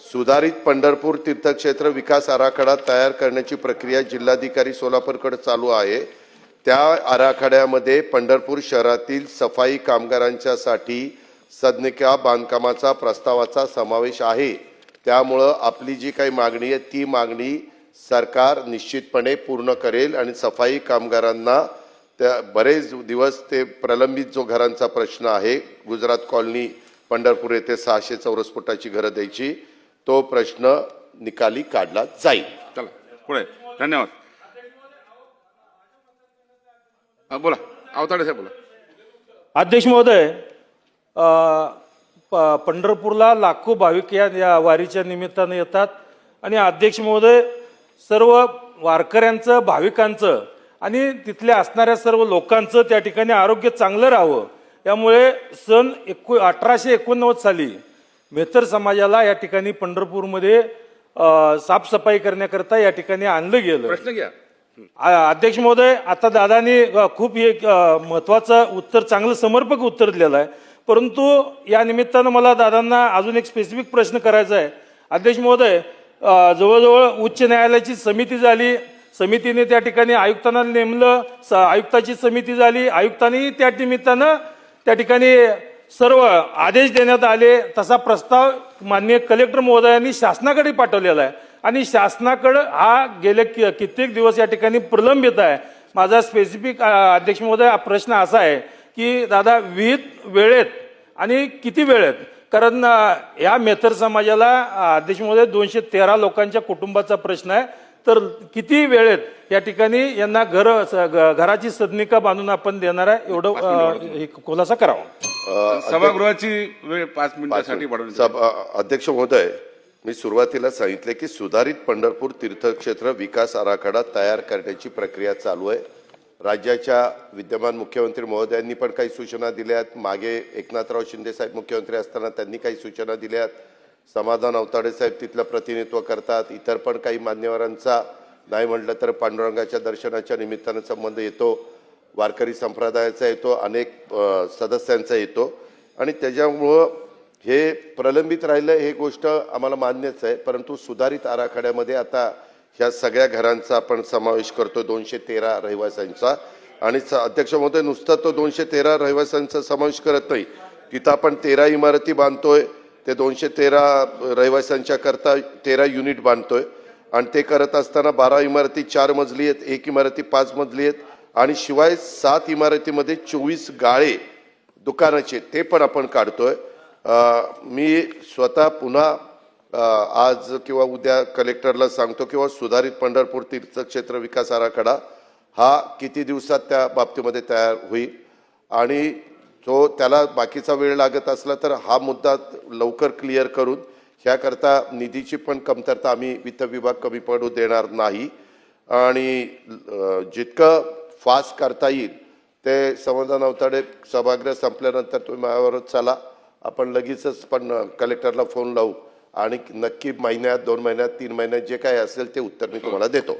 सुधारित पंढरपूर तीर्थक्षेत्र विकास आराखडा तयार करण्याची प्रक्रिया जिल्हाधिकारी सोलापूरकडे चालू आहे. त्या आराखड्यामध्ये पंढरपूर शहरातील सफाई कामगारांच्यासाठी सदनिका बांधकामाचा प्रस्तावाचा समावेश आहे. त्यामुळं आपली जी काही मागणी आहे ती मागणी सरकार निश्चितपणे पूर्ण करेल आणि सफाई कामगारांना त्या बरेच दिवस ते प्रलंबित जो घरांचा प्रश्न आहे गुजरात कॉलनी पंढरपूर येथे सहाशे चौरस फुटाची घरं द्यायची तो प्रश्न निकाली काढला जाईल. चला पुढे. धन्यवाद. हा, बोला. अवताडे साहेब बोला. अध्यक्ष महोदय अ, प- पंढरपूरला लाखो भाविक या या वारीच्या निमित्तानं येतात. आणि अध्यक्ष महोदय सर्व वारकऱ्यांचं भाविकांचं आणि तिथल्या असणाऱ्या सर्व लोकांचं त्या ठिकाणी आरोग्य चांगलं राहावं. यामुळे सन एकू अठराशे एकोणनव्वद साली मेहतर समाजाला या ठिकाणी पंढरपूरमध्ये साफसफाई करण्याकरता या ठिकाणी आणलं गेलं. प्रश्न घ्या. अध्यक्ष महोदय आता दादानी खूप एक महत्वाचं उत्तर चांगलं समर्पक उत्तर दिलेलं आहे. परंतु या निमित्तानं मला दादांना अजून एक स्पेसिफिक प्रश्न करायचा आहे. अध्यक्ष महोदय जवळजवळ उच्च न्यायालयाची समिती झाली. समितीने त्या ठिकाणी आयुक्तांना नेमलं. स- आयुक्ताची समिती झाली. आयुक्तांनी त्या निमित्तानं त्या ठिकाणी सर्व आदेश देण्यात आले तसा प्रस्ताव माननीय कलेक्टर महोदयांनी शासनाकडे पाठवलेला आहे. आणि शासनाकडे हा गेले कि- कित्येक दिवस या ठिकाणी प्रलंबित आहे. माझा स्पेसिफिक अध्यक्ष महोदय हा प्रश्न असा आहे की दादा विहित वेळेत आणि किती वेळेत? कारण या मेथर समाजाला अध्यक्ष महोदय दोनशे तेरा लोकांच्या कुटुंबाचा प्रश्न आहे. तर किती वेळेत या ठिकाणी यांना घर घराची सदनिका बांधून आपण देणार आहे? एवढं खुलासा करावा. सभागृहाची वेळ पाच मिनिटासाठी वाढवली अध्यक्ष महोदय मी सुरुवातीला सांगितले की सुधारित पंढरपूर तीर्थक्षेत्र विकास आराखडा तयार करण्याची प्रक्रिया चालू आहे. राज्याच्या विद्यमान मुख्यमंत्री महोदयांनी पण काही सूचना दिल्यात मागे एकनाथराव शिंदे साहेब मुख्यमंत्री असताना त्यांनी काही सूचना दिल्यात समाधान अवताडे साहेब तिथलं प्रतिनिधित्व करतात. इतर पण काही मान्यवरांचा नाही म्हटलं तर पांडुरंगाच्या दर्शनाच्या निमित्तानं संबंध येतो. वारकरी संप्रदायाचा येतो अनेक सदस्यांचा येतो. आणि त्याच्यामुळं हे प्रलंबित राहिलं हे गोष्ट आम्हाला मान्यच आहे. परंतु सुधारित आराखड्यामध्ये आता ह्या सगळ्या घरांचा आपण समावेश करतो दोनशे तेरा रहिवाशांचा. आणि स- अध्यक्ष महोदय नुसता तो दोनशे तेरा रहिवाशांचा समावेश करत नाही. तिथं आपण तेरा इमारती बांधतोय ते दोनशे तेरा रहिवाशांच्या करता तेरा युनिट बांधतोय. आणि ते करत असताना बारा इमारती चार मजली आहेत एक इमारती पाच मजली आहेत. आणि शिवाय सात इमारतीमध्ये चोवीस गाळे दुकानाचे ते पण आपण काढतोय. मी स्वतः पुन्हा आज किंवा उद्या कलेक्टरला सांगतो किंवा सुधारित पंढरपूर तीर्थक्षेत्र विकास आराखडा हा किती दिवसात त्या बाबतीमध्ये तयार होईल. आणि तो त्याला बाकीचा वेळ लागत असला तर हा मुद्दा लवकर क्लिअर करून ह्याकरता निधीची पण कमतरता आम्ही वित्त विभाग कमी पडू देणार नाही. आणि जितकं फास्ट करता येईल. ते समाधान अवताडे सभागृह संपल्यानंतर तुम्ही माझ्यावर चला. आपण लगेचच पण कलेक्टरला फोन लावू. आणि नक्की महिन्यात दोन महिन्यात तीन महिन्यात जे काही असेल ते उत्तर मी तुम्हाला देतो.